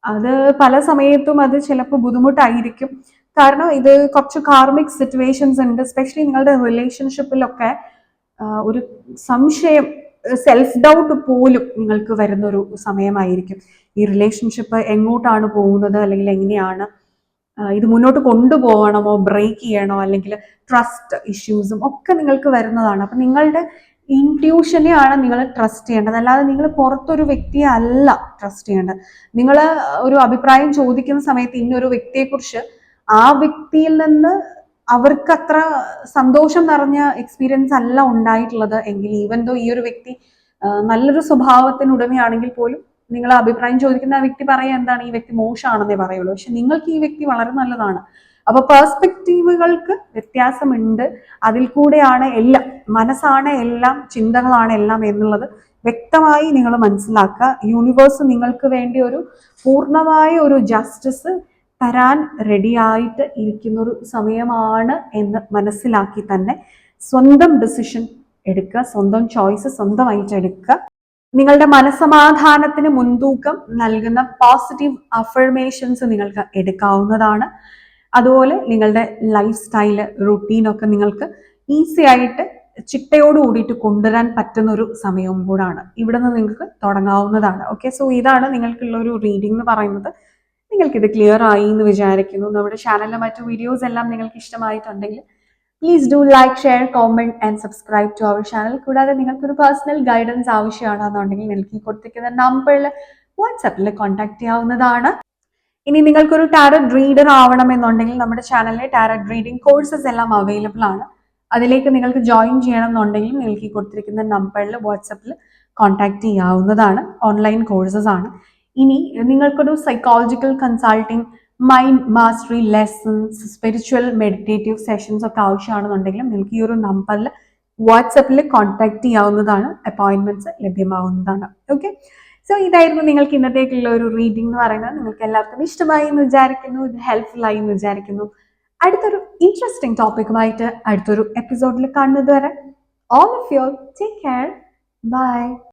അത് പല സമയത്തും അത് ചിലപ്പോൾ ബുദ്ധിമുട്ടായിരിക്കും. കാരണം ഇത് കുറച്ച് കാർമിക് സിറ്റുവേഷൻസ് ഉണ്ട്. സ്പെഷ്യലി നിങ്ങളുടെ റിലേഷൻഷിപ്പിലൊക്കെ ഒരു സംശയം സെൽഫ് ഡൗട്ട് പോലും നിങ്ങൾക്ക് വരുന്ന ഒരു സമയമായിരിക്കും. ഈ റിലേഷൻഷിപ്പ് എങ്ങോട്ടാണ് പോകുന്നത്? അല്ലെങ്കിൽ എങ്ങനെയാണ് ഇത് മുന്നോട്ട് കൊണ്ടുപോകണമോ? ബ്രേക്ക് ചെയ്യണോ? അല്ലെങ്കിൽ ട്രസ്റ്റ് ഇഷ്യൂസും ഒക്കെ നിങ്ങൾക്ക് വരുന്നതാണ്. അപ്പം നിങ്ങളുടെ ഇന്റ്യൂഷനെയാണ് നിങ്ങൾ ട്രസ്റ്റ് ചെയ്യേണ്ടത്. അല്ലാതെ നിങ്ങൾ പുറത്തൊരു വ്യക്തിയെ അല്ല ട്രസ്റ്റ് ചെയ്യേണ്ടത്. നിങ്ങൾ ഒരു അഭിപ്രായം ചോദിക്കുന്ന സമയത്ത് ഇന്നൊരു വ്യക്തിയെക്കുറിച്ച് ആ വ്യക്തിയിൽ നിന്ന് അവർക്ക് അത്ര സന്തോഷം നിറഞ്ഞ എക്സ്പീരിയൻസ് അല്ല ഉണ്ടായിട്ടുള്ളത്. എങ്കിൽ ഈവൻ ദോ ഈ ഒരു വ്യക്തി നല്ലൊരു സ്വഭാവത്തിന് ഉടമയാണെങ്കിൽ പോലും നിങ്ങൾ അഭിപ്രായം ചോദിക്കുന്ന ആ വ്യക്തി പറയാൻ എന്താണ്? ഈ വ്യക്തി മോശമാണെന്നേ പറയുള്ളൂ. പക്ഷെ നിങ്ങൾക്ക് ഈ വ്യക്തി വളരെ നല്ലതാണ്. അപ്പൊ പേഴ്സ്പെക്റ്റീവുകൾക്ക് വ്യത്യാസമുണ്ട്. അതിൽ കൂടെയാണ് എല്ലാം മനസ്സാണ് എല്ലാം ചിന്തകളാണ് എല്ലാം എന്നുള്ളത് വ്യക്തമായി നിങ്ങൾ മനസ്സിലാക്കുക. യൂണിവേഴ്സ് നിങ്ങൾക്ക് വേണ്ടി ഒരു പൂർണമായ ഒരു ജസ്റ്റിസ് തരാൻ റെഡിയായിട്ട് ഇരിക്കുന്ന ഒരു സമയമാണ് എന്ന് മനസ്സിലാക്കി തന്നെ സ്വന്തം ഡിസിഷൻ എടുക്കുക സ്വന്തം ചോയ്സ് സ്വന്തമായിട്ട് എടുക്കുക. നിങ്ങളുടെ മനസമാധാനത്തിന് മുൻതൂക്കം നൽകുന്ന പോസിറ്റീവ് അഫർമേഷൻസ് നിങ്ങൾക്ക് എടുക്കാവുന്നതാണ്. അതുപോലെ നിങ്ങളുടെ ലൈഫ് സ്റ്റൈൽ റുട്ടീനൊക്കെ നിങ്ങൾക്ക് ഈസി ആയിട്ട് ചിട്ടയോട് കൂടിയിട്ട് കൊണ്ടുവരാൻ പറ്റുന്ന ഒരു സമയവും കൂടാണ്. ഇവിടെ നിന്ന് നിങ്ങൾക്ക് തുടങ്ങാവുന്നതാണ്. ഓക്കെ സോ ഇതാണ് നിങ്ങൾക്കുള്ള ഒരു റീഡിംഗ് എന്ന് പറയുന്നത്. നിങ്ങൾക്കിത് ക്ലിയർ ആയി എന്ന് വിചാരിക്കുന്നു. നമ്മുടെ ചാനലിലെ മറ്റു വീഡിയോസ് എല്ലാം നിങ്ങൾക്ക് ഇഷ്ടമായിട്ടുണ്ടെങ്കിൽ please do like share comment and subscribe to our channel കൂടാതെ നിങ്ങൾക്ക് ഒരു പേഴ്സണൽ ഗൈഡൻസ് ആവശ്യമാണെന്നുണ്ടെങ്കിൽ നിങ്ങൾക്ക് ഈ കൊടുത്തിരിക്കുന്ന നമ്പറിൽ വാട്സാപ്പിൽ കോൺടാക്ട് ചെയ്യാവുന്നതാണ്. ഇനി നിങ്ങൾക്കൊരു ടാരറ്റ് റീഡർ ആവണമെന്നുണ്ടെങ്കിൽ നമ്മുടെ ചാനലിലെ ടാരറ്റ് റീഡിംഗ് കോഴ്സസ് എല്ലാം അവൈലബിൾ ആണ്. അതിലേക്ക് നിങ്ങൾക്ക് ജോയിൻ ചെയ്യണം എന്നുണ്ടെങ്കിൽ നിങ്ങൾക്ക് ഈ കൊടുത്തിരിക്കുന്ന നമ്പറിൽ വാട്സപ്പിൽ കോൺടാക്ട് ചെയ്യാവുന്നതാണ്. ഓൺലൈൻ കോഴ്സസ് ആണ്. ഇനി നിങ്ങൾക്കൊരു psychological consulting mind mastery lessons spiritual meditative sessions ഒക്കെ ആവശ്യമാണെന്നുണ്ടെങ്കിലും നിങ്ങൾക്ക് ഈ ഒരു നമ്പറിൽ വാട്സപ്പിൽ കോൺടാക്ട് ചെയ്യാവുന്നതാണ്. അപ്പോയിൻമെന്റ്സ് ലഭ്യമാവുന്നതാണ്. ഓക്കെ സോ ഇതായിരുന്നു നിങ്ങൾക്ക് ഇന്നത്തേക്കുള്ള ഒരു റീഡിംഗ് എന്ന് പറയുന്നത്. നിങ്ങൾക്ക് എല്ലാവർക്കും ഇഷ്ടമായി എന്ന് വിചാരിക്കുന്നു. ഇത് ഹെൽപ്ഫുൾ ആയി എന്ന് വിചാരിക്കുന്നു. അടുത്തൊരു ഇൻട്രസ്റ്റിംഗ് ടോപ്പിക്കുമായിട്ട് അടുത്തൊരു എപ്പിസോഡിൽ കാണുന്നത് വരെ all of you take care bye